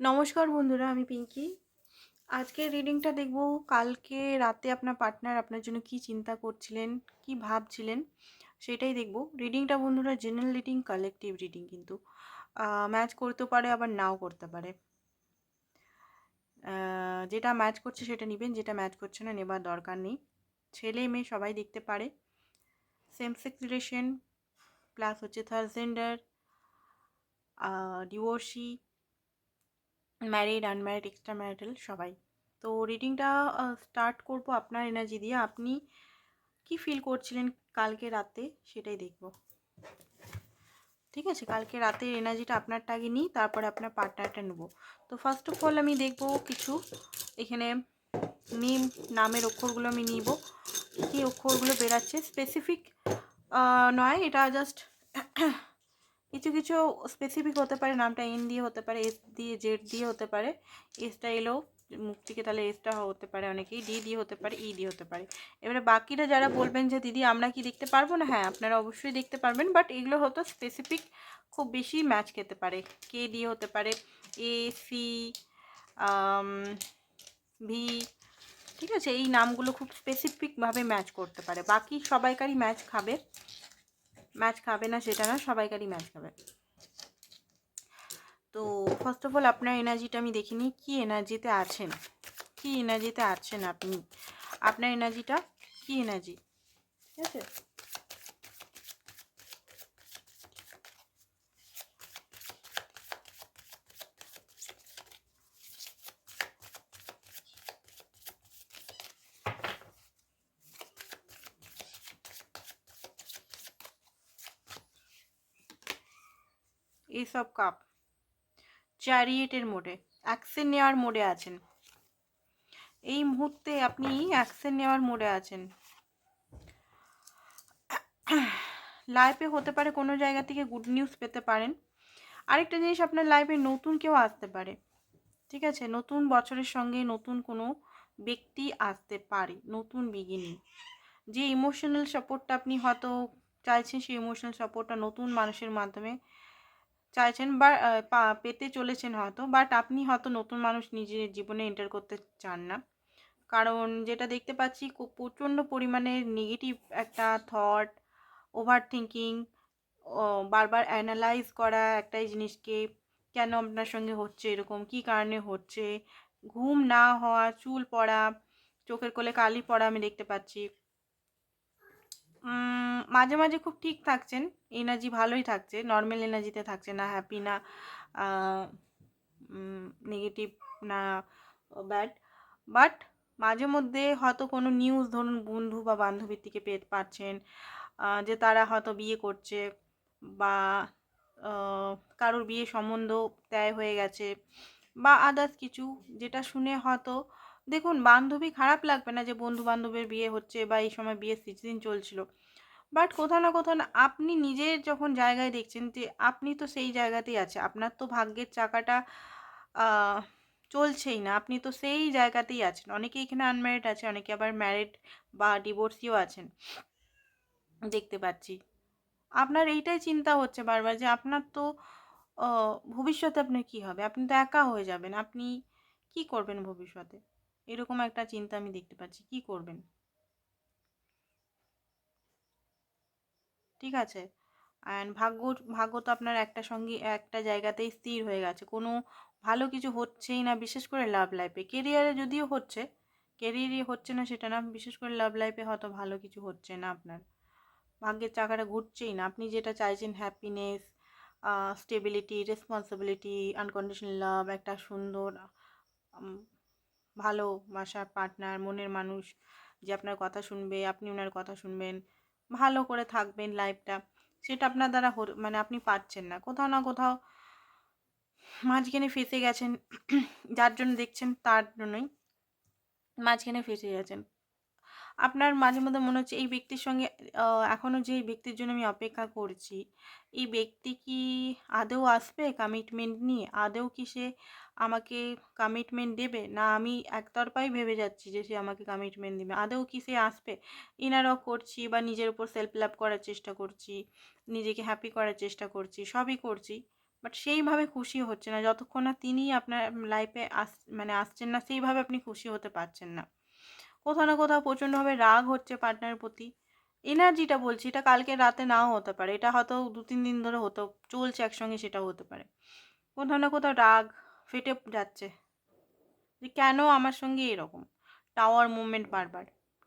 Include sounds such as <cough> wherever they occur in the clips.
নমস্কার বন্ধুরা, আমি পিঙ্কি। আজকের রিডিংটা দেখব কালকে রাতে আপনার পার্টনার আপনার জন্য কি চিন্তা করছিলেন, কি ভাবছিলেন, সেটাই দেখব। রিডিংটা বন্ধুরা জেনারেল রিডিং কালেকটিভ রিডিং কিন্তু ম্যাচ করতে পারে, আবার নাও করতে পারে। যেটা ম্যাচ করছে সেটা নেবেন, যেটা ম্যাচ করছে না নেবার দরকার নেই। ছেলে মেয়ে সবাই দেখতে পারে। সেম সেক্স রিলেশন প্লাস হচ্ছে third gender divorcee married unmarried extra marital সবাই। তো রিডিংটা স্টার্ট করব আপনার এনার্জি দিয়ে। আপনি কি ফিল করছিলেন কালকে রাতে? সেটাই দেখব। ঠিক আছে? কালকে রাতের এনার্জিটা আপনারটা আগে নিই, তারপরে আপনার পার্টনারটা নেব। তো ফার্স্ট অফ অল আমি দেখব কিছু। এখানে নিম নামের অক্ষরগুলো আমি নিব। কী অক্ষরগুলো বেরাচ্ছে? স্পেসিফিক নয়, এটা জাস্ট কিছু কিছু স্পেসিফিক হতে পারে, নামটা এন দিয়ে হতে পারে এস দিয়ে জেড দিয়ে হতে পারে এসটা এলেও মুখ থেকে তাহলে এসটা হতে পারে অনেকেই ডি দিয়ে হতে পারে ই দিয়ে হতে পারে। এবারে বাকিরা যারা বলবেন যে, দিদি, আমরা কি দেখতে পারব? না হ্যাঁ আপনারা অবশ্যই দেখতে পারবেন বাট এগুলো হয়তো স্পেসিফিক খুব বেশি ম্যাচ খেতে পারে। কে দিয়ে হতে পারে এ সি ভি ঠিক আছে? এই নামগুলো খুব স্পেসিফিকভাবে ম্যাচ করতে পারে। বাকি সবাইকারই ম্যাচ খাবে। ম্যাচ খাবে না সেটা না, সবাইকারই ম্যাচ খাবে। তো ফার্স্ট অফ অল আপনার এনার্জিটা আমি দেখিনি, কী এনার্জিতে আছেন? কী এনার্জিতে আছেন আপনি? আপনার এনার্জিটা কী এনার্জি ঠিক আছে? এইসব কাপ। চ্যারিয়েটের মোডে, অ্যাকশন নেওয়ার মোডে আছেন। এই মুহূর্তে আপনি অ্যাকশন নেওয়ার মোডে আছেন। লাইফে হতে পারে কোনো জায়গা থেকে গুড নিউজ পেতে পারেন। আরেকটা জিনিস, আপনার লাইফে নতুন কেউ আসতে পারে। ঠিক আছে? নতুন বছরের সঙ্গে নতুন কোনো ব্যক্তি আসতে পারে, নতুন বিগিনিং যে ইমোশনাল সাপোর্টটা আপনি হয়তো চাইছেন, সেই ইমোশনাল সাপোর্টটা নতুন মানুষের মাধ্যমে চাইছেন বা পেতে চলেছেন হয়তো বাট আপনি হয়তো নতুন মানুষ নিজের জীবনে এন্টার করতে চান না। কারণ যেটা দেখতে পাচ্ছি প্রচণ্ড পরিমাণে নেগেটিভ একটা থট ওভার থিঙ্কিং বারবার অ্যানালাইজ করা একটাই জিনিসকে, কেন আপনার সঙ্গে হচ্ছে এরকম, কি কারণে হচ্ছে? ঘুম না হওয়া, চুল পড়া, চোখের কোলে কালি পড়া আমি দেখতে পাচ্ছি। মাঝে মাঝে খুব ঠিক থাকছেন এনার্জি ভালোই থাকছে নর্মাল এনার্জিতে থাকছে না হ্যাপি না নেগেটিভ না ব্যাড বাট মাঝে মধ্যে হয়তো কোনো নিউজ ধরুন বন্ধু বা বান্ধবীর থেকে পেতে পারছেন যে তারা হয়তো বিয়ে করছে বা কারোর বিয়ে সম্বন্ধ তয় হয়ে গেছে বা আদার্স কিছু, যেটা শুনে হয়তো দেখুন, বান্ধবী খারাপ লাগবে না যে বন্ধু বান্ধবের বিয়ে হচ্ছে বা এই সময় বিয়ের সিজন চলছিল। বাট কোথাও না কোথাও না আপনি নিজের যখন জায়গায় দেখছেন যে আপনি তো সেই জায়গাতেই আছে, আপনার তো ভাগ্যের চাকাটা চলছেই না, আপনি তো সেই জায়গাতেই আছেন। অনেকে এখানে আনম্যারিড আছে, অনেকে আবার ম্যারিড বা ডিভোর্সিও আছেন। দেখতে পাচ্ছি। আপনার এইটাই চিন্তা হচ্ছে বারবার যে আপনার তো ভবিষ্যতে আপনার কি হবে? আপনি তো একা হয়ে যাবেন, আপনি কি করবেন ভবিষ্যতে? এরকম একটা চিন্তা আমি দেখতে পাচ্ছি। কি করবেন? ঠিক আছে? অ্যান্ড ভাগ্য ভাগ্য তো আপনার একটা সঙ্গে, একটা জায়গাতেই স্থির হয়ে গেছে। কোনো ভালো কিছু হচ্ছেই না, বিশেষ করে লাভ লাইফে কেরিয়ারে যদিও হচ্ছে কেরিয়ারই হচ্ছে না সেটা না, বিশেষ করে লাভ লাইফে হয়তো ভালো কিছু হচ্ছে না আপনার। ভাগ্যের চাকাটা ঘুরছেই না। আপনি যেটা চাইছেন happiness stability responsibility unconditional love একটা সুন্দর উম, ভালোবাসার পার্টনার মনের মানুষ যে আপনার কথা শুনবে আপনি ওনার কথা শুনবেন ভালো করে থাকবেন লাইফটা সেটা আপনার দ্বারা মানে আপনি পাচ্ছেন না। কোথাও না কোথাও মাঝখানে ফেঁসে গেছেন <clears throat> যার জন্য দেখছেন তার জন্যই মাঝখানে ফেঁসে গেছেন। আপনার মাঝে মধ্যে মনে হচ্ছে এই ব্যক্তির সঙ্গে এখনও এখনও যে ব্যক্তির জন্য আমি অপেক্ষা করছি এই ব্যক্তি কি আদৌ আসবে কমিটমেন্ট নিয়ে? আদৌ কি সে আমাকে কমিটমেন্ট দেবে? না, আমি একতরফাই ভেবে যাচ্ছি যে সে আমাকে কমিটমেন্ট দেবে। আদৌ কি সে আসবে? ইনারও করছি বা নিজের উপর সেলফ লাভ করার চেষ্টা করছি, নিজেকে হ্যাপি করার চেষ্টা করছি, সবই করছি। বাট সেইভাবে খুশি হচ্ছে না। যতক্ষণ না তিনি আপনার লাইফে আস মানে আসছেন না, সেইভাবে আপনি খুশি হতে পারছেন না। কোথাও না কোথাও প্রচণ্ডভাবে রাগ হচ্ছে পার্টনারের প্রতি। এনার্জিটা বলছি, এটা কালকে রাতে নাও হতে পারে। এটা হয়তো দু তিন দিন ধরে হতো চলছে একসঙ্গে সেটাও হতে পারে। কোথাও না কোথাও রাগ ফেটে যাচ্ছে। যে কেন আমার সঙ্গে এরকম? টাওয়ার মুভমেন্ট বারবার।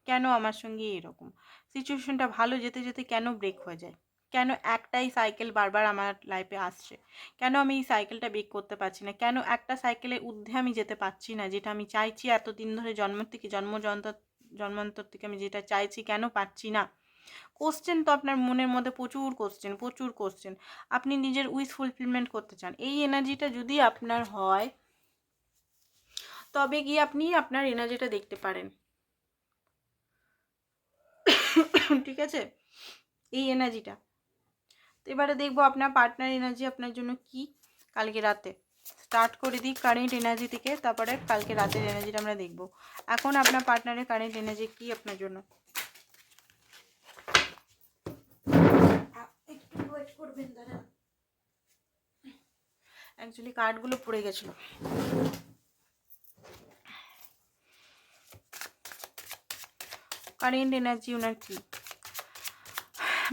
কেন আমার সঙ্গে এরকম? সিচুয়েশনটা ভালো যেতে যেতে কেন ব্রেক হয়ে যায়? কেন একটাই সাইকেল বারবার আমার লাইফে আসছে? কেন আমি এই সাইকেলটা ব্রেক করতে পারছি না? কেন একটা সাইকেলের ঊর্ধ্বে আমি যেতে পারছি না? যেটা আমি চাইছি এতদিন ধরে জন্মের থেকে জন্মজন্ত জন্মান্তর থেকে আমি যেটা চাইছি, কেন পাচ্ছি না? কোশ্চেন তো আপনার মনের মধ্যে প্রচুর কোশ্চেন প্রচুর কোশ্চেন আপনি নিজের উইস ফুলফিলমেন্ট করতে চান। এই এনার্জিটা যদি আপনার হয়, তবে গিয়ে আপনি আপনার এনার্জিটা দেখতে পারেন। ঠিক আছে? এই এনার্জিটা তো এবারে দেখব আপনার পার্টনার এনার্জি আপনার জন্য কি? কালকে রাতে। স্টার্ট করে দিই কারেন্ট এনার্জি থেকে, তারপরে কালকে রাতের এনার্জিটা আমরা দেখব। এখন আপনার পার্টনারের কারেন্ট এনার্জি কি আপনার জন্য? ওয়েট করবেন দাদা অ্যাকচুয়ালি কার্ডগুলো পড়ে গেছিল। কারেন্ট এনার্জি ওনার কি?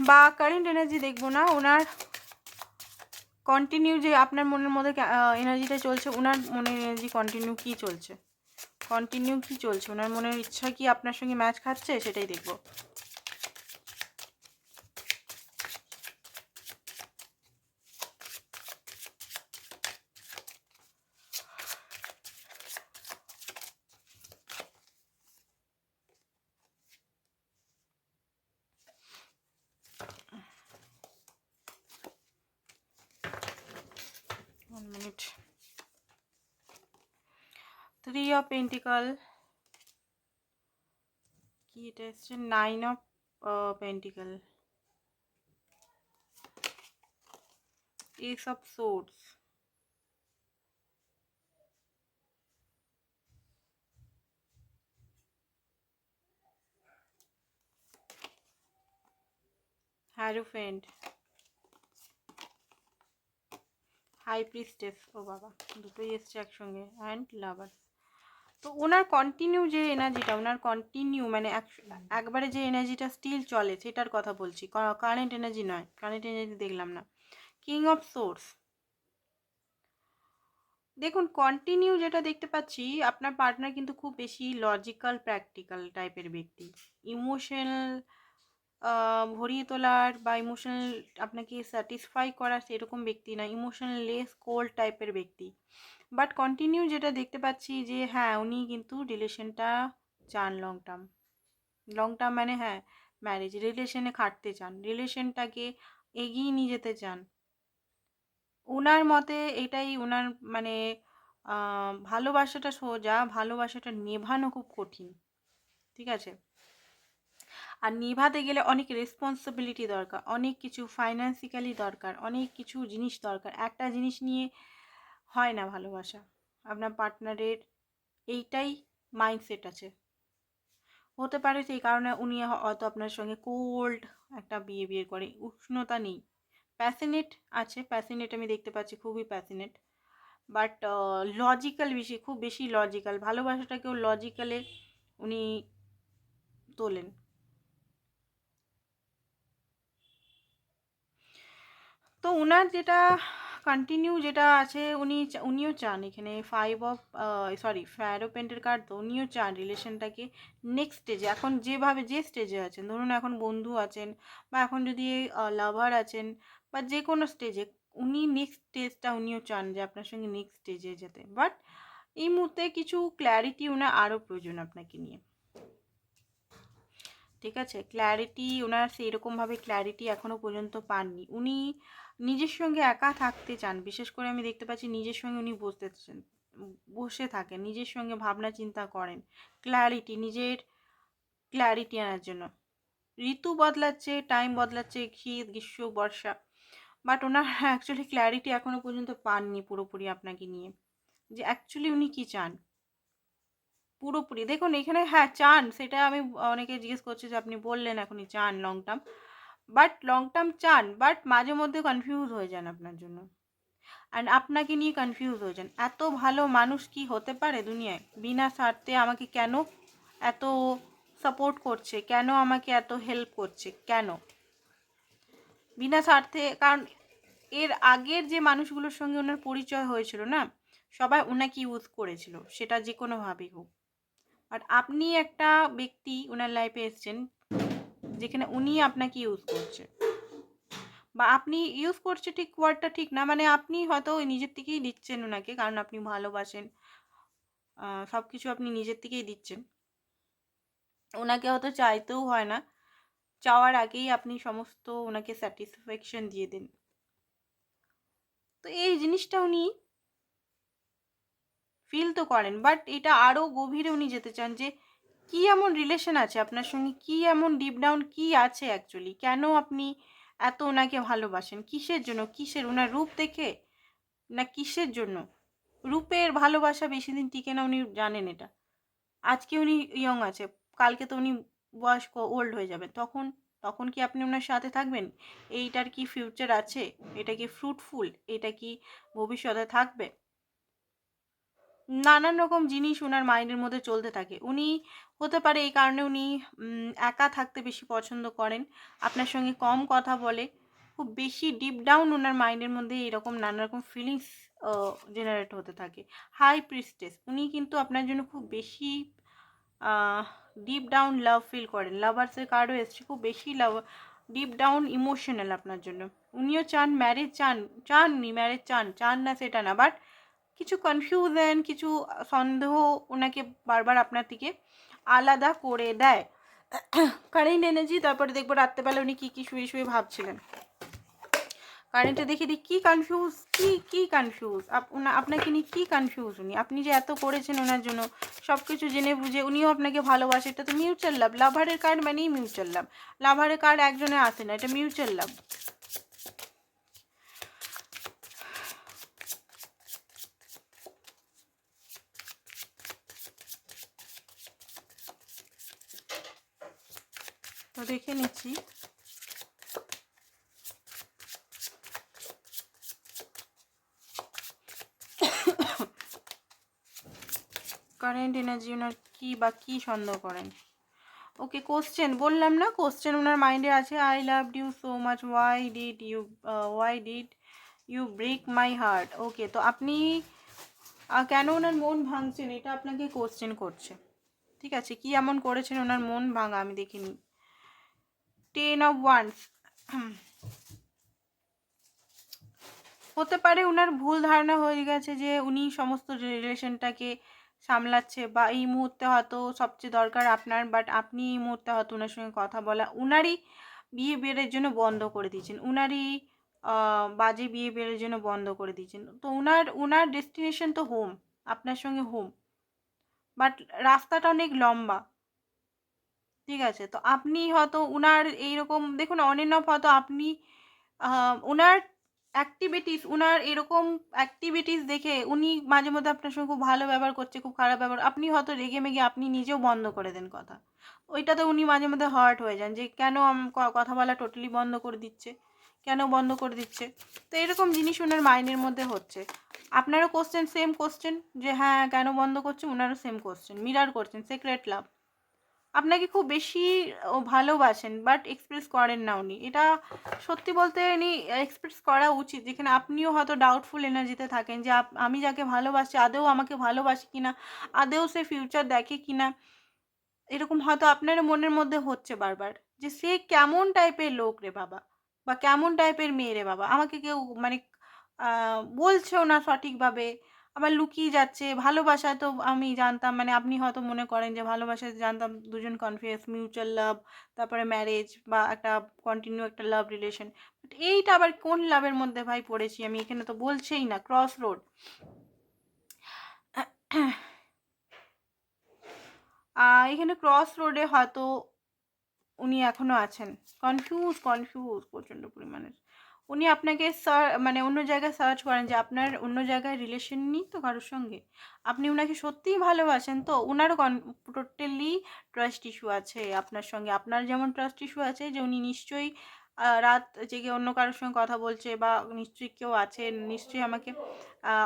বা কারেন্ট এনার্জি দেখব না, ওনার কন্টিনিউ যে আপনার মনের মধ্যে এনার্জিটা চলছে, ওনার মনের এনার্জি কন্টিনিউ কি চলছে? কন্টিনিউ কি চলছে? ওনার মনের ইচ্ছা কি আপনার সঙ্গে ম্যাচ খাচ্ছে? সেটাই দেখব। Three of pentacle. কি এটা এসছে nine of pentacle ace of swords hierophant high priestess ও বাবা দুটোই এসছে একসঙ্গে অ্যান্ড লাভার্স তো ওনার কন্টিনিউ যে এনার্জিটা ওনার কন্টিনিউ মানে একবারে যে এনার্জিটা স্টিল চলে, সেটার কথা বলছি। কারেন্ট এনার্জি নয় কারেন্ট এনার্জি দেখলাম না। কিং অফ সোর্স দেখুন কন্টিনিউ যেটা দেখতে পাচ্ছি, আপনার পার্টনার কিন্তু খুব বেশি লজিক্যাল প্র্যাকটিক্যাল টাইপের ব্যক্তি। ইমোশনাল ভরিয়ে তোলার বা ইমোশনাল আপনাকে স্যাটিসফাই করার সেরকম ব্যক্তি না ইমোশনাল লেস কোল্ড টাইপের ব্যক্তি। বাট কন্টিনিউ যেটা দেখতে পাচ্ছি যে হ্যাঁ উনি কিন্তু রিলেশনটা চান লং টার্ম লং টার্ম মানে হ্যাঁ ম্যারেজ রিলেশনে খাটতে চান। রিলেশনটাকে এগিয়ে নিয়ে যেতে চান। ওনার মতে এটাই ওনার মানে ভালোবাসাটা সোজা, ভালোবাসাটা নেভানো খুব কঠিন। ঠিক আছে? আর নিভাতে গেলে অনেক রেসপন্সিবিলিটি দরকার, অনেক কিছু ফাইন্যান্সিক্যালি দরকার, অনেক কিছু জিনিস দরকার। একটা জিনিস নিয়ে হয় না ভালোবাসা। আপনার পার্টনারের এইটাই মাইন্ডসেট আছে। হতে পারে সেই কারণে উনি হয়তো আপনার সঙ্গে কোল্ড একটা বিয়ে বিয়ে করে, উষ্ণতা নেই। প্যাসিনেট আছে প্যাসিনেট আমি দেখতে পাচ্ছি, খুবই প্যাসিনেট বাট লজিক্যাল বেশি, খুব বেশি লজিক্যাল ভালোবাসাটাকেও লজিক্যালে উনি তোলেন। তো ওনার যেটা কন্টিনিউ যেটা আছে, উনি উনিও চান এখানে ফাইভ অফ সরি ফ্যারোপেন্টের কার্ড তো উনিও চান রিলেশনটাকে নেক্সট স্টেজে এখন যেভাবে, যে স্টেজে আছেন, ধরুন এখন বন্ধু আছেন বা এখন যদি লাভার আছেন বা যে কোনো স্টেজে উনি নেক্সট স্টেজটা উনিও চান যে আপনার সঙ্গে নেক্সট স্টেজে যেতে। বাট এই মুহূর্তে কিছু ক্ল্যারিটি ওনার আরও প্রয়োজন আপনাকে নিয়ে। ঠিক আছে? ক্ল্যারিটি ওনার সেইরকমভাবে ক্ল্যারিটি এখনও পর্যন্ত পাননি। উনি নিজের সঙ্গে একা থাকতে চান। বিশেষ করে আমি দেখতে পাচ্ছি নিজের সঙ্গে উনি বসতে চান, বসে থাকেন, নিজের সঙ্গে ভাবনা চিন্তা করেন ক্ল্যারিটি নিজের ক্ল্যারিটি আনার জন্য। ঋতু বদলাচ্ছে টাইম বদলাচ্ছে, শীত, গ্রীষ্ম, বর্ষা বাট ওনার অ্যাকচুয়ালি ক্ল্যারিটি এখনও পর্যন্ত পাননি পুরোপুরি আপনাকে নিয়ে। যে অ্যাকচুয়ালি উনি কী চান? পুরোপুরি। দেখুন, এখানে হ্যাঁ চান, সেটা আমি অনেকে জিজ্ঞেস করছে যে আপনি বললেন এখনই চান long term but long term চান বাট মাঝে মধ্যে কনফিউজ হয়ে যান আপনার জন্য। অ্যান্ড আপনাকে নিয়ে কনফিউজ হয়ে যান। এত ভালো মানুষ কি হতে পারে দুনিয়ায়? বিনা স্বার্থে আমাকে কেন এত সাপোর্ট করছে? কেন আমাকে এত হেল্প করছে? কেন? বিনা স্বার্থে, কারণ এর আগের যে মানুষগুলোর সঙ্গে ওনার পরিচয় হয়েছিল না, সবাই ওনাকে ইউজ করেছিল। সেটা যে কোনোভাবেই হোক। বাট আপনি একটা ব্যক্তি ওনার লাইফে এসছেন যেখানে উনি আপনাকে ইউজ করছে। বা আপনি ইউজ করছে ঠিক ওয়ার্ডটা ঠিক না মানে আপনি হয়তো নিজের থেকেই দিচ্ছেন ওনাকে কারণ আপনি ভালোবাসেন। সব কিছু আপনি নিজের থেকেই দিচ্ছেন। ওনাকে হয়তো চাইতেও হয় না। চাওয়ার আগেই আপনি সমস্ত ওনাকে স্যাটিসফ্যাকশন দিয়ে দেন। তো এই জিনিসটা উনি ফিল তো করেন বাট এটা আরও গভীরে উনি যেতে চান যে কি এমন রিলেশন আছে আপনার সঙ্গে? কি এমন ডিপ ডাউন কি আছে অ্যাকচুয়ালি কেন আপনি এত ওনাকে ভালোবাসেন? কিসের জন্য? কিসের? ওনার রূপ দেখে? না কিসের জন্য? রূপের ভালোবাসা বেশি দিন টিকে না, উনি জানেন এটা। আজকে উনি ইয়ং আছে, কালকে তো উনি বয়স্ক ওল্ড হয়ে যাবে তখন তখন কি আপনি ওনার সাথে থাকবেন? এইটার কি ফিউচার আছে? এটা কি ফ্রুটফুল এটা কি ভবিষ্যতে থাকবে? নানান রকম জিনিস ওনার মাইন্ডের মধ্যে চলতে থাকে। উনি হতে পারে এই কারণে উনি একা থাকতে বেশি পছন্দ করেন। আপনার সঙ্গে কম কথা বলে, খুব বেশি ডিপ ডাউন ওনার মাইন্ডের মধ্যে এরকম নানা রকম ফিলিংস জেনারেট হতে থাকে। হাই প্রিস্টেস উনি কিন্তু আপনার জন্য খুব বেশি ডিপ ডাউন লাভ ফিল করেন। লাভার্সের কার্ডও এসছে, খুব বেশি লাভ ডিপ ডাউন ইমোশনাল আপনার জন্য। উনিও চান ম্যারেজ চান চান উনি ম্যারেজ চান চান না, সেটা না বাট কিছু কনফিউশন কিছু সন্দেহ ওনাকে বারবার আপনার থেকে আলাদা করে দেয়। কারেন্ট এনার্জি তারপরে দেখব রাত্রেবেলা উনি কী কী শুয়ে শুয়ে ভাবছিলেন। কারেন্টে দেখে দিই কী কনফিউজ কী কী কনফিউজ আপনাকে নিয়ে কী কনফিউজ উনি? আপনি যে এত করেছেন ওনার জন্য সব কিছু জেনে বুঝে উনিও আপনাকে ভালোবাসে, এটা তো মিউচুয়াল লাভ লাভারের কার্ড মানেই মিউচুয়াল লাভ লাভারের কার্ড একজনে আসে না, এটা মিউচুয়াল লাভ দেখে নিচ্ছি। কারেন্ট এনার্জি ওনার কী বা কী সন্দেহ করেন? ওকে কোশ্চেন বললাম না কোশ্চেন ওনার মাইন্ডে আছে I love you so much why did you why did you break my heart okay তো আপনি কেন ওনার মন ভাঙছেন? এটা আপনাকে কোশ্চেন করছে। ঠিক আছে, কি এমন করেছেন ওনার মন ভাঙা? আমি দেখিনি টেন অফ ওয়ান্স হতে পারে ওনার ভুল ধারণা হয়ে গেছে যে উনি সমস্ত রিলেশনটাকে সামলাচ্ছে বা এই মুহূর্তে হয়তো সবচেয়ে দরকার আপনার বাট আপনি এই মুহূর্তে হয়তো ওনার সঙ্গে কথা বলা, উনারই বিহেভিয়ারের জন্য বন্ধ করে দিয়েছেন। উনারই বাজে বিহেভিয়ারের জন্য বন্ধ করে দিয়েছেন। তো উনার উনার ডেস্টিনেশন তো হোম আপনার সঙ্গে হোম বাট রাস্তাটা অনেক লম্বা। ঠিক আছে। তো আপনি হয়তো উনার এইরকম, দেখুন অন অফ হয়তো আপনি ওনার অ্যাক্টিভিটিস উনার এরকম অ্যাক্টিভিটিস দেখে উনি মাঝে মধ্যে আপনার সঙ্গে খুব ভালো ব্যবহার করছে, খুব খারাপ ব্যবহার, আপনি হয়তো রেগে মেগে আপনি নিজেও বন্ধ করে দেন কথা। ওইটাতে উনি মাঝে মধ্যে হার্ট হয়ে যান যে, কেন কথা বলা টোটালি বন্ধ করে দিচ্ছে? কেন বন্ধ করে দিচ্ছে? তো এরকম জিনিস ওনার মাইন্ডের মধ্যে হচ্ছে। আপনারও কোশ্চেন সেম কোশ্চেন যে হ্যাঁ কেন বন্ধ করছে? ওনারও সেম কোশ্চেন মিরার করছেন সিক্রেট লাভ আপনাকে খুব বেশি ভালোবাসেন বাট এক্সপ্রেস করেন না উনি। এটা সত্যি বলতে উনি এক্সপ্রেস করা উচিত। যেখানে আপনিও হয়তো ডাউটফুল এনার্জিতে থাকেন যে আমি যাকে ভালোবাসি আদেও আমাকে ভালোবাসি কিনা আদেও সে ফিউচার দেখে কিনা, এরকম হয়তো আপনার মনের মধ্যে হচ্ছে বারবার যে সে কেমন টাইপের লোক রে বাবা, বা কেমন টাইপের মেয়ে রে বাবা। আমাকে কেউ মানে বলছেও না সঠিকভাবে। আবার লুকিয়ে যাচ্ছে, ভালোবাসা তো আমি জানতাম মানে আপনি হয়তো মনে করেন যে ভালোবাসা জানতাম দুজন কনফিউজ মিউচুয়াল লাভ তারপরে ম্যারেজ বা একটা কন্টিনিউ একটা লাভ রিলেশন বাট এইটা আবার কোন লাভের মধ্যে ভাই পড়েছি আমি? এখানে তো বলছেই না ক্রস রোড এখানে ক্রস রোডে হয়তো উনি এখনও আছেন। কনফিউজ কনফিউজ প্রচণ্ড পরিমাণের। উনি আপনাকে মানে অন্য জায়গায় সার্চ করেন যে আপনার অন্য জায়গায় রিলেশন নেই তো কারোর সঙ্গে। আপনি ওনাকে সত্যিই ভালোবাসেন তো ওনারও টোটালি ট্রাস্ট ইস্যু আছে আপনার সঙ্গে। আপনার যেমন ট্রাস্ট ইস্যু আছে যে উনি নিশ্চয়ই রাত জেগে অন্য কারোর সঙ্গে কথা বলছে বা নিশ্চয়ই কেউ আছে, নিশ্চয়ই আমাকে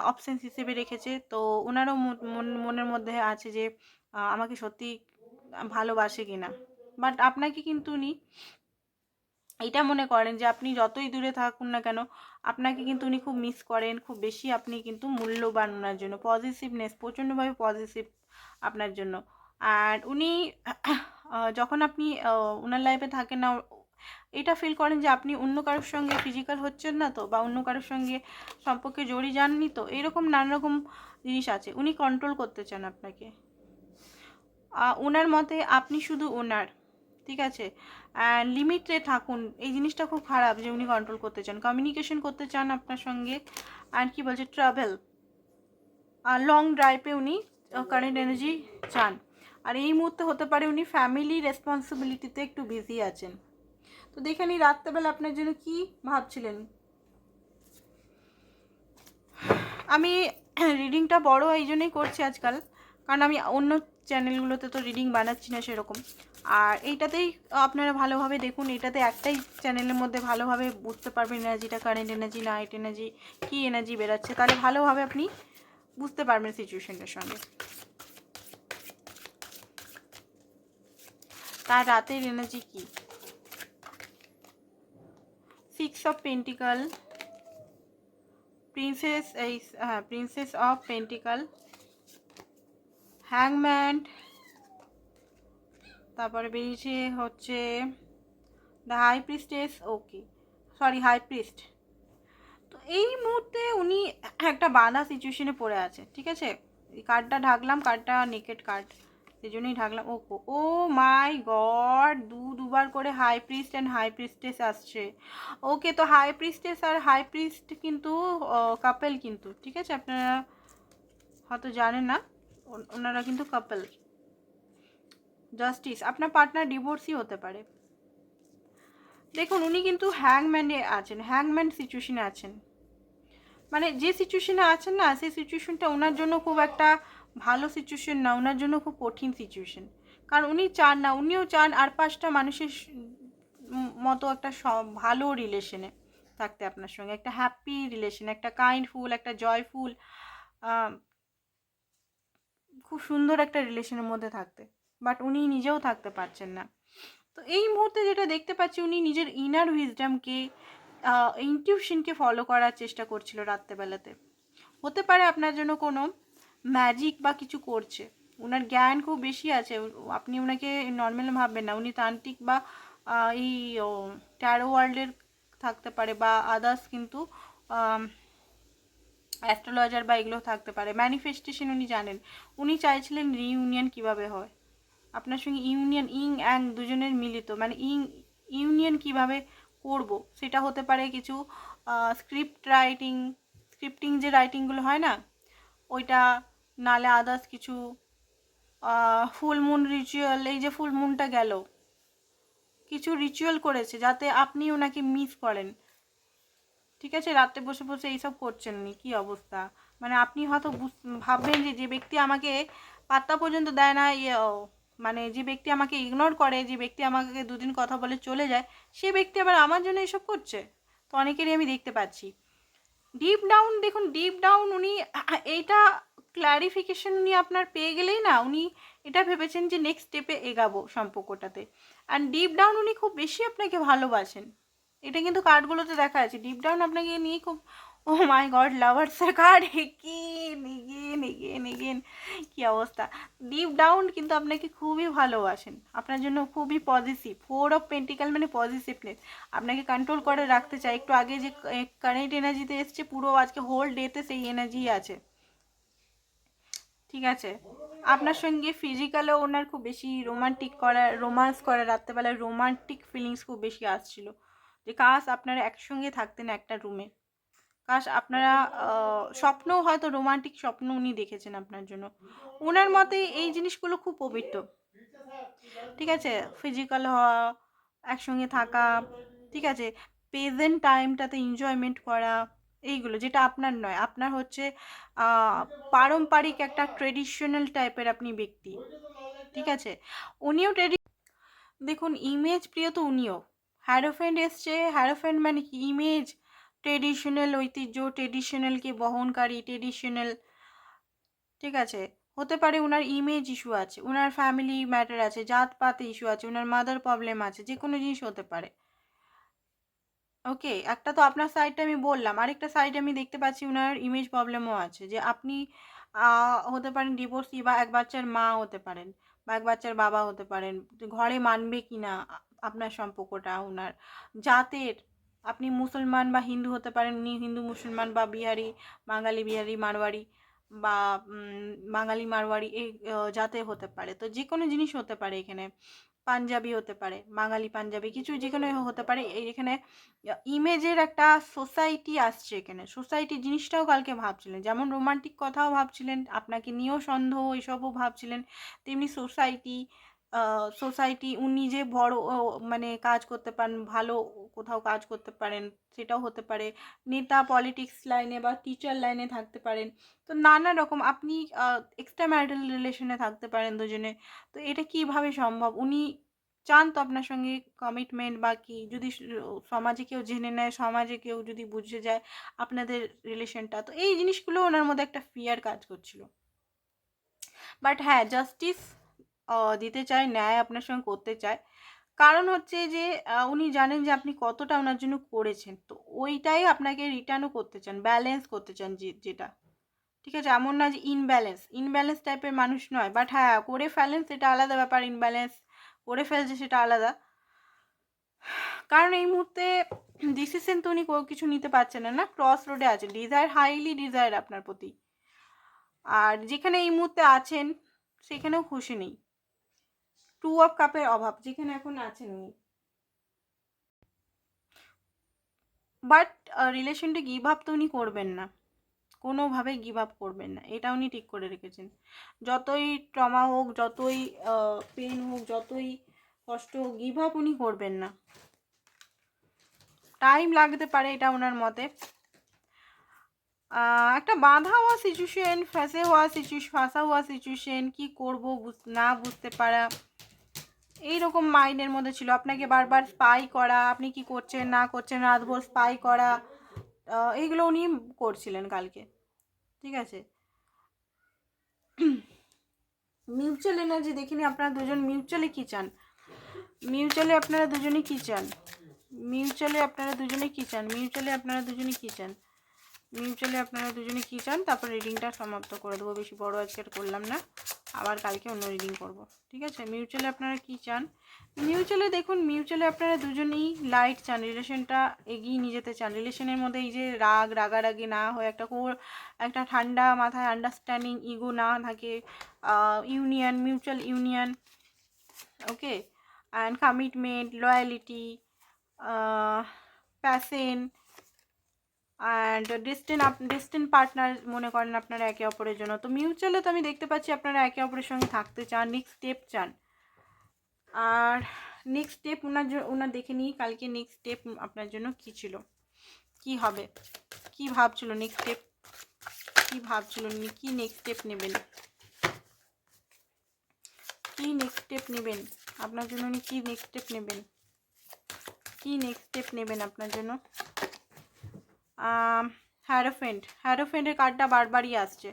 অপশানস হিসেবে রেখেছে। তো ওনারও মন- মন- মনের মধ্যে আছে যে আমাকে সত্যি ভালোবাসে কিনা। বাট আপনাকে কিন্তু উনি এটা মনে করেন যে আপনি যতই দূরে থাকুন না কেন, আপনাকে কিন্তু উনি খুব মিস করেন, খুব বেশি আপনি কিন্তু মূল্যবান ওনার জন্য পজিটিভনেস প্রচণ্ডভাবে পজিটিভ আপনার জন্য। আর উনি যখন আপনি ওনার লাইফে থাকেন না, এটা ফিল করেন যে আপনি অন্য কারোর সঙ্গে ফিজিক্যাল হচ্ছেন না তো, বা অন্য কারোর সঙ্গে সম্পর্কে জড়িয়ে যাননি তো, এরকম নানা রকম জিনিস আছে, উনি কন্ট্রোল করতে চান আপনাকে। ওনার মতে আপনি শুধু ওনার ঠিক আছে? অ্যান্ড লিমিটে থাকুন। এই জিনিসটা খুব খারাপ যে উনি কন্ট্রোল করতে চান। কমিউনিকেশন করতে চান আপনার সঙ্গে। অ্যান্ড কি বলছে? ট্রাভেল আর লং ড্রাইভে উনি কারেন্ট এনার্জি চান। আর এই মুহূর্তে হতে পারে উনি ফ্যামিলি রেসপন্সিবিলিটিতে একটু বিজি আছেন। তো দেখে নিই, রাত্রেবেলা আপনার জন্য কি ভাবছিলেন? আমি রিডিংটা বড়, এই জন্যই করছি আজকাল। কারণ আমি অন্য চ্যানেলগুলোতে তো রিডিং বানাচ্ছি না সেরকম। আর এইটাতেই আপনারা ভালোভাবে দেখুন এটাতে একটাই চ্যানেলের মধ্যে ভালোভাবে বুঝতে পারবেন এনার্জিটা কারেন্ট এনার্জি নাইট এনার্জি কী এনার্জি বেরাচ্ছে। তাহলে ভালোভাবে আপনি বুঝতে পারবেন সিচুয়েশনটার সঙ্গে। তার রাতের এনার্জি কি? সিক্স অফ পেন্টিকাল প্রিন্সেস এই হ্যাঁ প্রিন্সেস অফ পেন্টিকাল হ্যাংম্যান তারপরে বেরিয়েছে হচ্ছে the high priestess okay sorry high priest তো এই মুহূর্তে উনি একটা বাঁধা সিচুয়েশনে পড়ে আছে, ঠিক আছে? এই কার্ডটা ঢাকলাম কার্ডটা নেকেট কার্ড সেই জন্যই ঢাকলাম, ও ও মাই গড দু, দুবার করে high priest and high priestess আসছে। ওকে তো হাই প্রিস্টেস আর হাই প্রিস্ট কিন্তু কাপেল কিন্তু, ঠিক আছে? আপনারা হয়তো জানেন না। ওনারা কিন্তু কাপল জাস্টিস আপনার পার্টনার ডিভোর্সই হতে পারে। দেখুন, উনি কিন্তু হ্যাংম্যানে আছেন হ্যাংম্যান সিচুয়েশনে আছেন। মানে যে সিচুয়েশনে আছেন না, সেই সিচুয়েশনটা ওনার জন্য খুব একটা ভালো সিচুয়েশন না ওনার জন্য খুব কঠিন সিচুয়েশন কারণ উনি চান না, উনিও চান আর পাঁচটা মানুষের মতো একটা ভালো রিলেশনে থাকতে আপনার সঙ্গে। একটা হ্যাপি রিলেশন একটা কাইন্ডফুল একটা জয়ফুল খুব সুন্দর একটা রিলেশনের মধ্যে থাকতে। বাট উনি নিজেও থাকতে পারছেন না। তো এই মুহূর্তে যেটা দেখতে পাচ্ছি, উনি নিজের ইনার উইজডামকে ইনটিউশনকে ফলো করার চেষ্টা করছিল রাত্রেবেলাতে। হতে পারে আপনার জন্য কোনো ম্যাজিক বা কিছু করছে। ওনার জ্ঞান খুব বেশি আছে। আপনি ওনাকে নর্মাল ভাববেন না। উনি তান্ত্রিক বা এই ট্যারো ওয়ার্ল্ডের থাকতে পারে বা আদার্স কিন্তু অ্যাস্ট্রোলজার বা এগুলো থাকতে পারে। ম্যানিফেস্টেশন উনি জানেন। উনি চাইছিলেন রিইউনিয়ন কীভাবে হয়? আপনার সঙ্গে ইউনিয়ন ইং অ্যাং দুজনের মিলিত। মানে ইং ইউনিয়ন কীভাবে করব? সেটা হতে পারে কিছু স্ক্রিপ্ট রাইটিং স্ক্রিপ্টিং যে রাইটিংগুলো হয় না, ওইটা নালে আদার্স কিছু ফুল মুন রিচুয়াল এই যে ফুল মুনটা গেল, কিছু রিচুয়াল করেছে যাতে আপনি ওনাকে মিস করেন। ঠিক আছে? রাত্রে বসে বসে এইসব করছেন উনি কী অবস্থা? মানে আপনি হয়তো ভাববেন যে যে ব্যক্তি আমাকে পাত্তা পর্যন্ত দেয় না ইয়ে মানে যে ব্যক্তি আমাকে ইগনোর করে, যে ব্যক্তি আমাকে দুদিন কথা বলে চলে যায়, সে ব্যক্তি আবার আমার জন্য এসব করছে? তো অনেকেরই আমি দেখতে পাচ্ছি। ডিপ ডাউন দেখুন ডিপ ডাউন উনি, এইটা ক্ল্যারিফিকেশন উনি আপনার পেয়ে গেলেই না, উনি এটা ভেবেছেন যে নেক্সট স্টেপে এগাবো সম্পর্কটাতে। অ্যান্ড ডিপ ডাউন উনি খুব বেশি আপনাকে ভালোবাসেন। এটা কিন্তু কার্ডগুলোতে দেখা আছে। ডিপ ডাউন আপনাকে নিয়ে খুব oh my god লাভার্সের card again again again again কী অবস্থা। ডিপ ডাউন কিন্তু আপনাকে খুবই ভালোবাসেন। আপনার জন্য খুবই পজিটিভ ফোর অফ পেন্টিক্যাল মানে পজিটিভনেস আপনাকে কন্ট্রোল করে রাখতে চায়। একটু আগে যে কারেন্ট এনার্জিতে এসছে, পুরো আজকে হোল ডেতে সেই এনার্জি আছে। ঠিক আছে? আপনার সঙ্গে ফিজিক্যালেও ওনার খুব বেশি রোমান্টিক করা রোমান্স করা রাত্রেবেলায় রোমান্টিক ফিলিংস খুব বেশি আসছিল। যে কাশ আপনারা একসঙ্গে থাকতেন একটা রুমে কাশ আপনারা আহ, স্বপ্নও হয়তো রোমান্টিক স্বপ্ন উনি দেখেছেন আপনার জন্য। ওনার মতে এই জিনিসগুলো খুব পবিত্র। ঠিক আছে? ফিজিক্যাল হওয়া একসঙ্গে থাকা ঠিক আছে? প্রেজেন্ট টাইমটাতে এনজয়মেন্ট করা এইগুলো যেটা আপনার নয়। আপনার হচ্ছে পারম্পরিক একটা ট্রেডিশনাল টাইপের আপনি ব্যক্তি। ঠিক আছে? উনিও ট্রেডি দেখুন ইমেজ প্রিয় তো উনিও। হ্যারোফেন্ট এসছে হ্যারোফেন্ট মানে কি? ইমেজ ট্রেডিশনাল ঐতিহ্য ট্রেডিশনালকে বহনকারী ট্রেডিশনাল ঠিক আছে? হতে পারে ওনার ইমেজ ইস্যু আছে ওনার ফ্যামিলি ম্যাটার আছে, জাতপাত ইস্যু আছে ওনার মাদার প্রবলেম আছে যে কোনো জিনিস হতে পারে। ওকে একটা তো আপনার সাইডটা আমি বললাম, আরেকটা সাইডে আমি দেখতে পাচ্ছি ওনার ইমেজ প্রবলেমও আছে, যে আপনি হতে পারেন ডিভোর্সি বা এক বাচ্চার মা হতে পারেন, বা এক বাচ্চার বাবা হতে পারেন, ঘরে মানবে কি না আপনার সম্পর্কটা ওনার জাতের। আপনি মুসলমান বা হিন্দু হতে পারেন, উনি হিন্দু, মুসলমান বা বিহারি, বাঙালি, বিহারি মারওয়াড়ি বা বাঙালি মারওয়াড়ি এই জাতে হতে পারে। তো যে কোনো জিনিস হতে পারে এখানে। পাঞ্জাবি হতে পারে, বাঙালি পাঞ্জাবি, কিছু যেখানে হতে পারে। এখানে ইমেজের একটা সোসাইটি আসছে এখানে। সোসাইটি জিনিসটাও কালকে ভাবছিলেন। যেমন রোমান্টিক কথাও ভাবছিলেন, আপনাকে নিয়েও সন্দেহ এইসবও ভাবছিলেন, তেমনি সোসাইটি সোসাইটি উনি যে বড় মানে কাজ করতে পারেন, ভালো কোথাও কাজ করতে পারেন, সেটাও হতে পারে। নেতা পলিটিক্স লাইনে বা টিচার লাইনে থাকতে পারেন। তো নানা রকম আপনি এক্সট্রা ম্যারিটাল রিলেশনে থাকতে পারেন দুজনে। তো এটা কীভাবে সম্ভব? উনি চান তো আপনার সঙ্গে কমিটমেন্ট বা কি? যদি সমাজে কেউ জেনে নেয়, সমাজে কেউ যদি বুঝে যায় আপনাদের রিলেশনটা তো এই জিনিসগুলো ওনার মধ্যে একটা ফিয়ার কাজ করছিল। বাট হ্যাঁ জাস্টিস দিতে চায়, ন্যায় আপনার সঙ্গে করতে চায়। কারণ হচ্ছে যে উনি জানেন যে আপনি কতটা ওনার জন্য করেছেন। তো ওইটাই আপনাকে রিটার্নও করতে চান ব্যালেন্স করতে চান যেটা। ঠিক আছে? এমন না যে ইনব্যালেন্স ইনব্যালেন্স টাইপের মানুষ নয়। বাট হ্যাঁ করে ফেলেন, সেটা আলাদা ব্যাপার। ইনব্যালেন্স করে ফেলছে, সেটা আলাদা। কারণ এই মুহূর্তে ডিসিশন তো উনি কিছু নিতে পারছেন না না? ক্রস রোডে আছে ডিজায়ার হাইলি ডিজায়ার আপনার প্রতি। আর যেখানে এই মুহূর্তে আছেন, সেখানেও খুশি নেই। টু অফ কাপের অভাব, যেখানে এখন আছেন উনি। বাট রিলেশনটা গিভ আপ তো উনি করবেন না। কোনোভাবে গিভ আপ করবেন না। এটা উনি ঠিক করে রেখেছেন। যতই ট্রমা হোক, যতই পেন হোক, যতই কষ্ট হোক, গিভ আপ উনি করবেন না। টাইম লাগতে পারে এটা ওনার মতে। একটা বাঁধা হওয়া সিচুয়েশন ফেঁসে হওয়া সিচুয়েশন ফাঁসা হওয়া সিচুয়েশন কী করব না বুঝতে পারা। এইরকম মাইন্ডের মধ্যে ছিল। আপনাকে বারবার স্পাই করা, আপনি কি করছেন, না করছেন রাতভর স্পাই করা এইগুলো উনি করছিলেন কালকে। ঠিক আছে? মিউচুয়াল এনার্জি দেখিনি, আপনারা দুজন মিউচুয়ালি কী চান? মিউচুয়ালি আপনারা দুজনে কী চান? মিউচুয়ালি আপনারা দুজনে কী চান? মিউচুয়ালি আপনারা দুজনে কী চান? মিউচুয়ালি আপনারা দুজনে কী চান, তারপর রিডিংটা সমাপ্ত করে দেবো। বেশি বড় আজকে আর করলাম না, আবার কালকে অন্য রিডিং করব, ঠিক আছে? মিউচুয়ালি আপনারা কী চান? মিউচুয়ালি দেখুন মিউচুয়ালি আপনারা দুজনেই লাইট চান, রিলেশনটা এগিয়ে নিয়ে যেতে চান। রিলেশনের মধ্যে এই যে রাগ, রাগারাগি না হয়ে, একটা কোর, একটা ঠান্ডা মাথায় আন্ডারস্ট্যান্ডিং ইগো না থাকে union mutual union okay and commitment loyalty passion and distant distant partner মনে করেন আপনারা একে অপরের জন্য। তো মিউচুয়ালে তো আমি দেখতে পাচ্ছি আপনারা একে অপরের সঙ্গে থাকতে চান নেক্সট স্টেপ চান। আর নেক্সট স্টেপ ওনার ওনার দেখে নিই কালকে নেক্সট স্টেপ আপনার জন্য কী ছিল। কি হবে? কি ভাবছিল নেক্সট স্টেপ কি ভাবছিল কি নেক্সট স্টেপ নেবেন? কি নেক্সট স্টেপ নেবেন? আপনার জন্য উনি কি নেক্সট স্টেপ নেবেন? কি নেক্সট স্টেপ নেবেন আপনার জন্য? হ্যারোফেন্ট হ্যারোফেন্টের কার্ডটা বারবারই আসছে।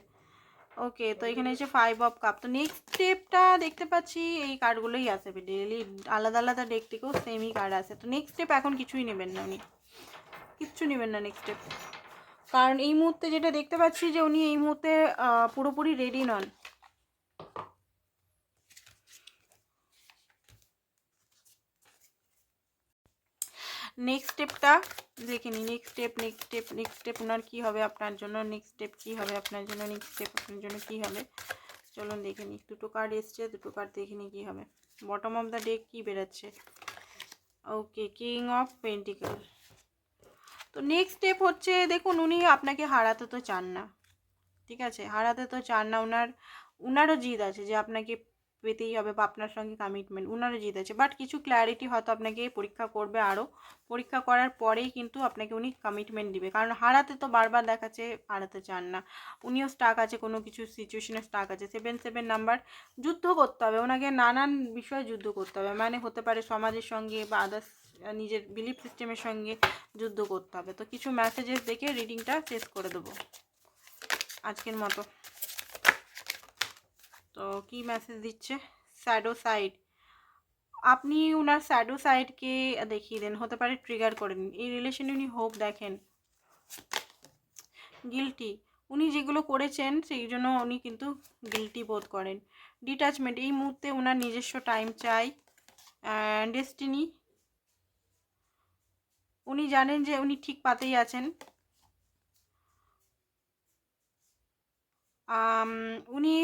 ওকে তো এখানে হচ্ছে ফাইভ অফ কাপ তো নেক্সট স্টেপটা দেখতে পাচ্ছি, এই কার্ডগুলোই আসবে ডেলি আলাদা আলাদা ডেক থেকেও সেমই কার্ড আসে। তো নেক্সট স্টেপ এখন কিছুই নেবেন না উনি। কিচ্ছু নেবেন না নেক্সট স্টেপ কারণ এই মুহূর্তে যেটা দেখতে পাচ্ছি যে উনি এই মুহূর্তে পুরোপুরি রেডি নন। নেক্সট স্টেপটা দেখে নিই। Next step next step next step ওনার কী হবে আপনার জন্য? নেক্সট স্টেপ কী হবে আপনার জন্য? নেক্সট স্টেপ আপনার জন্য কী হবে? চলুন দেখে নিই। দুটো কার্ড এসছে, দুটো কার্ড দেখে নিই কী হবে। বটম অফ দ্য ডেক কী বেরোচ্ছে? ওকে কিং অফ পেন্টিকল তো নেক্সট স্টেপ হচ্ছে, দেখুন উনি আপনাকে হারাতে তো চান না। ঠিক আছে? হারাতে তো চান না ওনার ওনারও জিদ আছে যে আপনাকে পেতেই হবে বা আপনার সঙ্গে কমিটমেন্ট ওনারও জিদ আছে। বাট কিছু ক্ল্যারিটি হয়তো আপনাকে পরীক্ষা করবে আরও পরীক্ষা করার পরেই কিন্তু আপনাকে উনি কমিটমেন্ট দিবে। কারণ হারাতে তো বারবার দেখাচ্ছে, হারাতে চান না। উনিও স্টাক আছে, কোনো কিছু সিচুয়েশনে স্টাক আছে। সেভেন সেভেন নাম্বার যুদ্ধ করতে হবে। ওনাকে নানান বিষয়ে যুদ্ধ করতে হবে। মানে হতে পারে সমাজের সঙ্গে বা আদার্স নিজের বিলিফ সিস্টেমের সঙ্গে যুদ্ধ করতে হবে। তো কিছু মেসেজেস দেখে রিডিংটা শেষ করে দেবো। আজকের মতো। তো কি মেসেজ দিচ্ছে? স্যাডো সাইড আপনি ওনার স্যাডো সাইডকে দেখিয়ে দেন, হতে পারে ট্রিগার করে নিন এই রিলেশনে উনি হোপ দেখেন। গিলটি উনি যেগুলো করেছেন, সেই জন্য উনি কিন্তু গিলটি বোধ করেন। ডিট্যাচমেন্ট এই মুহূর্তে ওনার নিজস্ব টাইম চাই ডেস্টিনি উনি জানেন যে উনি ঠিক পাতেই আছেন। উনি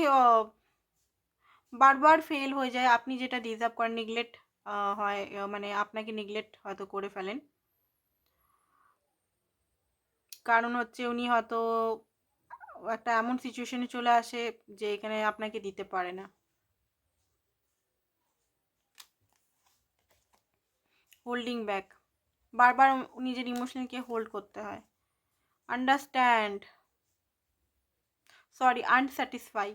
বারবার ফেল হয়ে যায়। আপনি যেটা ডিজার্ভ করেন নিগলেক্ট হয় মানে আপনাকে নিগলেক্ট হয়তো করে ফেলেন। কারণ হচ্ছে উনি হয়তো একটা এমন সিচুয়েশনে চলে আসে যে এখানে আপনাকে দিতে পারে না। হোল্ডিং ব্যাক বারবার নিজের ইমোশনালকে হোল্ড করতে হয়। আন্ডারস্ট্যান্ড সরি আনস্যাটিসফাই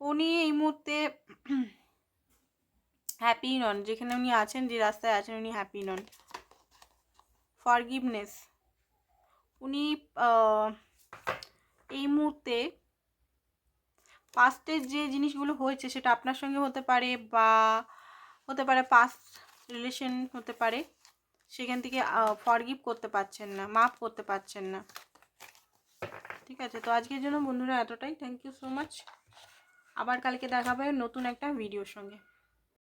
উনি এই মুহূর্তে হ্যাপি নন। যেখানে উনি আছেন, যে রাস্তায় আছেন, উনি হ্যাপি নন। ফরগিভনেস উনি এই মুহূর্তে পাস্টের যে জিনিসগুলো হয়েছে, সেটা আপনার সঙ্গে হতে পারে বা হতে পারে পাস্ট রিলেশন হতে পারে, সেখান থেকে ফরগিভ করতে পারছেন না মাফ করতে পারছেন না। ঠিক আছে? তো আজকের জন্য বন্ধুরা এতটাই। থ্যাংক ইউ সো মাচ আবার কালকে দেখাবে নতুন একটা ভিডিওর সঙ্গে।